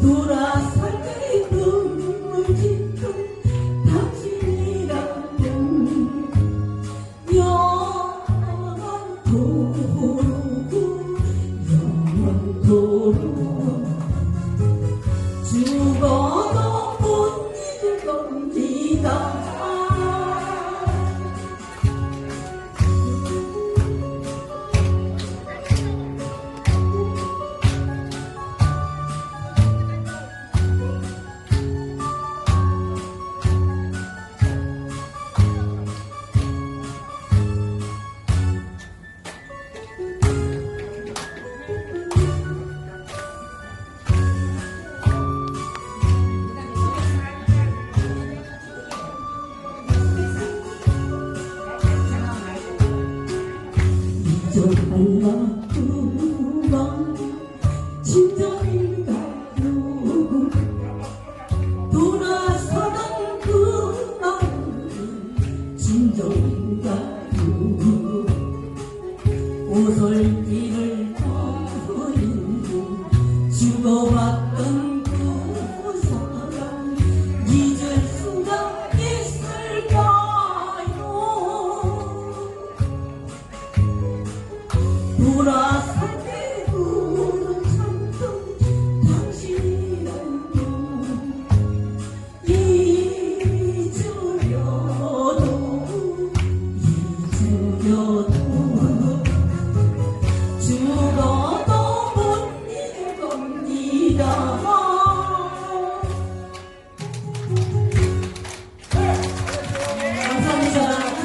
돌아설 때 눈물 짙은 당신이라면 영원토록 영원토록 죽어도 못 잊을 겁니다. 알라구만 진정인가 누구 돌아서는 그 마음 진정인가 누구